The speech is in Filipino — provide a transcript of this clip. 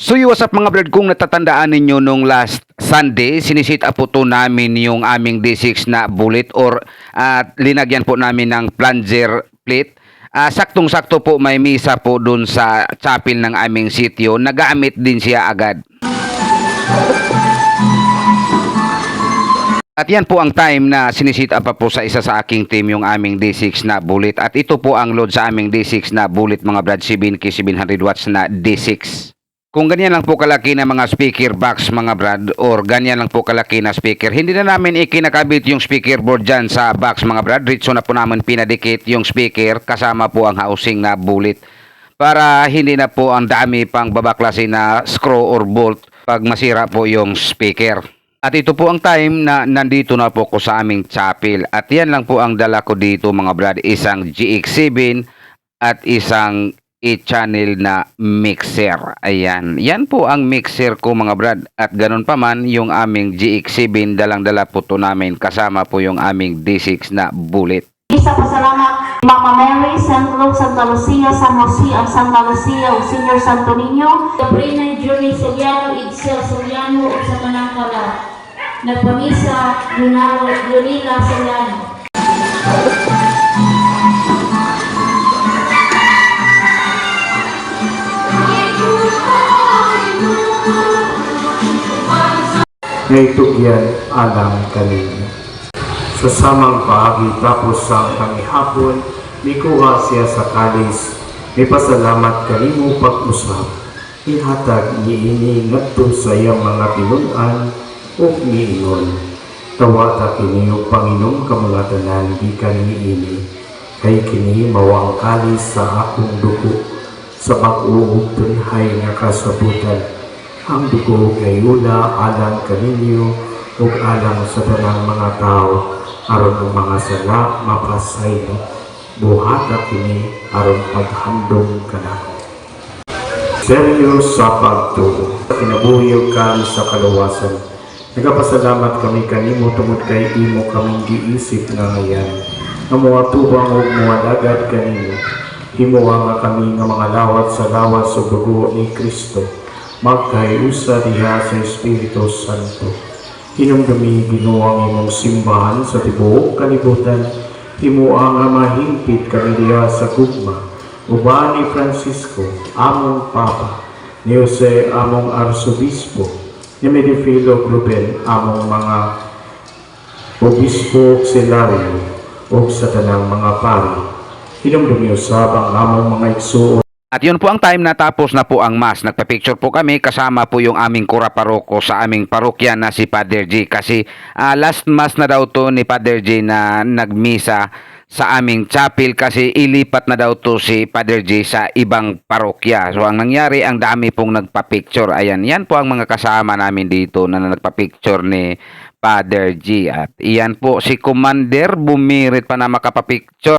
So yung what's up mga brad, kung natatandaan ninyo nung last Sunday, sinisit up po to namin yung aming D6 na bullet or at linagyan po namin ng plunger plate. Ah, saktong-sakto po may misa po dun sa chapel ng aming sityo. Nagamit din siya agad. At yan po ang time na sinisit up po sa isa sa aking team yung aming D6 na bullet. At ito po ang load sa aming D6 na bullet mga brad 7K 700 watts na D6. Kung ganyan lang po kalaki na mga speaker box mga brad or ganyan lang po kalaki na speaker, hindi na namin ikinakabit yung speaker board dyan sa box mga brad. Ritso na po namin pinadikit yung speaker kasama po ang housing na bullet para hindi na po ang dami pang babaklase na screw or bolt pag masira po yung speaker. At ito po ang time na nandito na po ko sa aming chapel. At yan lang po ang dala ko dito mga brad. Isang GX7 at isang e-channel na mixer. Ayan. Yan po ang mixer ko mga brad. At ganun pa man yung aming GX7 dalang-dala po to namin kasama po yung aming D6 na bullet. Isa pasalamat Mama Mary, St. Luke, Santa Lucia, San Jose, ang Santa Lucia, ug Senior Santo Niño. Sabrina Julie Soliano, Itzel Soliano, ug sa Manangkala. Nagpamisa, Lunaro, Lunila Soliano. Naitugyan alang kanina. Sa samang paagi tapos sa kangihapon, mikuha siya sa kalis, may pasalamat kanimo pag-usap. Ihatag niini ngadto sa iyang mga tinunan o niingon. Tawata kini o Panginoon kamulatanan gikan niini. Kay kini mawang kalis sa akong dugo sa pag-uog tunhay nga kasabutan ang dugo kay ula alang kaninyo ug alang sa tanang mga tao aron ang mga sala mapasay buhata kini aron paghandong kanako Seryo sa pagtuo. Kinabuhi kami sa kaluwasan. Nagapasalamat kami kanimo tungod kay imo kaming giisip nga ngayon. Nga mga tubang ug mga dagad kanimo. Himuwa nga kami nga mga lawat sa lawas sa dugo ni Kristo. Magkayusa diha sa Espiritu Santo. Hinumdumi ginuang imong simbahan sa tibuok kalibutan. Himuwa nga mahimpit kami diha sa gugma. Uba ni Francisco, among Papa, ni Jose, among Arsobispo, ni Medifilo Ruben, among mga Obispo Auxiliario, o sa tanang mga pari. Hinumdumi usab ang among mga igsuon At yun po ang time na tapos na po ang mass. Nagpa-picture po kami kasama po yung aming kura paroko sa aming parokya na si Father G. Kasi ah, last mass na daw to ni Father G na nagmisa sa aming chapel kasi ilipat na daw to si Father G sa ibang parokya. So ang nangyari, ang dami pong nagpa-picture. Ayan, yan po ang mga kasama namin dito na nagpa-picture ni Father G. At iyan po si Commander bumirit pa na makapapicture.